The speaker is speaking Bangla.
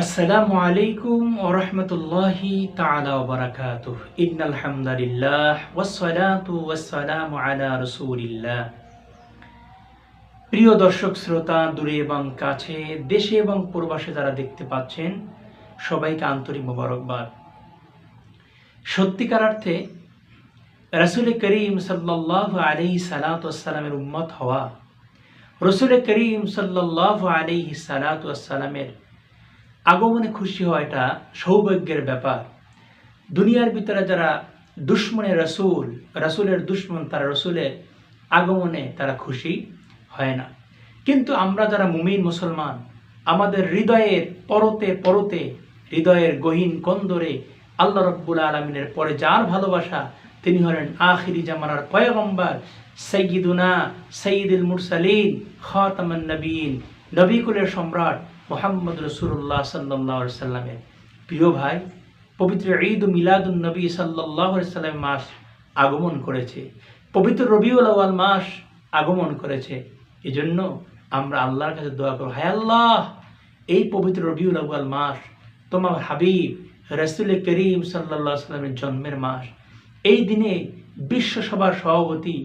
আসসালামু আলাইকুম ও রহমতুল্লাহি তাআলা ওয়া বারাকাতুহু। ইন্নাল হামদালিল্লাহ ওয়াসসালাতু ওয়াসসালামু আলা রাসূলিল্লাহ। প্রিয় দর্শক, শ্রোতা, দূরে এবং কাছে, দেশে এবং যারা দেখতে পাচ্ছেন, সবাইকে আন্তরিক মোবারকবাদ। সত্যিকার অর্থে রাসূল করিম সাল্লাল্লাহু আলাইহি সালাতু ওয়াসসালামের উম্মত হওয়া, রসুল করিম সাল্লাল্লাহু আলাইহি সালাতু ওয়াসসালামের আগমনে খুশি হওয়া এটা সৌভাগ্যের ব্যাপার। দুনিয়ার ভিতরে যারা দুশ্মনের রসুল, রসুলের দুশ্মন, তারা রসুলের আগমনে তারা খুশি হয় না। কিন্তু আমরা যারা মুমিন, মুসলমান, আমাদের হৃদয়ের পরতে পরতে, হৃদয়ের গহীন কন্দরে আল্লাহ রব্বুল আলমিনের পরে যার ভালোবাসা, তিনি হলেন আখিরি জামানার পয়গম্বর সৈয়দুনা সঈদুল মুরসালিন, খাতামান নবীন, নবীকুলের সম্রাট মোহাম্মদ রসুল্লাহ সাল্লাহ সাল্লামের প্রিয় ভাই, পবিত্র ঈদ মিলাদুল নবী সাল্লাহ সাল্লাম মাস আগমন করেছে। পবিত্র রবিউল আওয়াল মাস আগমন করেছে। এজন্য আমরা আল্লাহর কাছে দোয়া করব, হায় আল্লাহ, এই পবিত্র রবিউল আওয়াল মাস তোমার হাবিব, রসুল করিম সাল্লাহ সাল্লামের জন্মের মাস। এই দিনে বিশ্বসভার সভাপতি